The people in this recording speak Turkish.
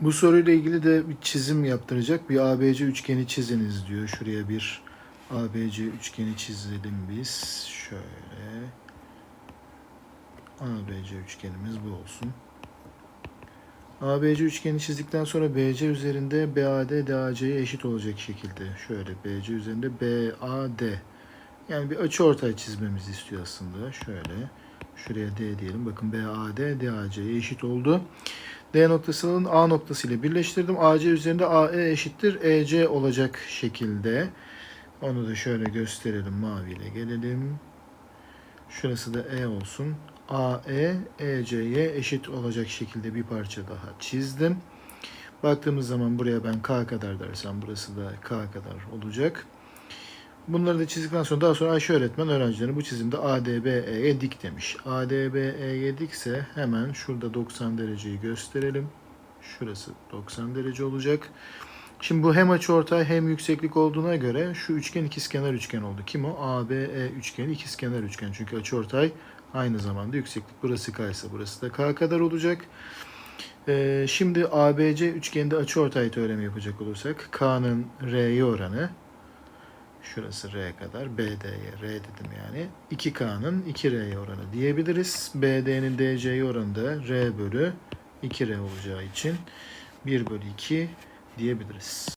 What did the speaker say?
Bu soruyla ilgili de bir çizim yaptıracak. Bir ABC üçgeni çiziniz diyor. Şuraya bir ABC üçgeni çizelim biz. Şöyle. ABC üçgenimiz bu olsun. ABC üçgeni çizdikten sonra BC üzerinde BAD DAC'ye eşit olacak şekilde. Şöyle BC üzerinde BAD. Yani bir açı ortay çizmemizi istiyor aslında. Şöyle. Şuraya D diyelim. Bakın BAD DAC'ye eşit oldu. D noktasının A noktası ile birleştirdim. AC üzerinde AE eşittir EC olacak şekilde. Onu da şöyle gösterelim. Maviyle gelelim. Şurası da E olsun. AE EC'ye eşit olacak şekilde bir parça daha çizdim. Baktığımız zaman buraya ben K kadar dersem burası da K kadar olacak. Bunları da çizdikten sonra daha sonra Ayşe öğretmen öğrencilerine bu çizimde ADBE'ye dik demiş. ADBE'ye dikse hemen şurada 90 dereceyi gösterelim. Şurası 90 derece olacak. Şimdi bu hem açıortay hem yükseklik olduğuna göre şu üçgen ikizkenar üçgen oldu. Kim o? ABE üçgeni ikizkenar üçgen. Çünkü açıortay aynı zamanda yükseklik. Burası K ise burası da K kadar olacak. Ee, şimdi ABC üçgeninde açıortay teoremi yapacak olursak K'nın R'ye oranı Şurası R kadar. BD'ye R dedim yani. 2K'nın 2R'ye oranı diyebiliriz. BD'nin DC'ye oranı da R bölü 2R olacağı için 1 bölü 2 diyebiliriz.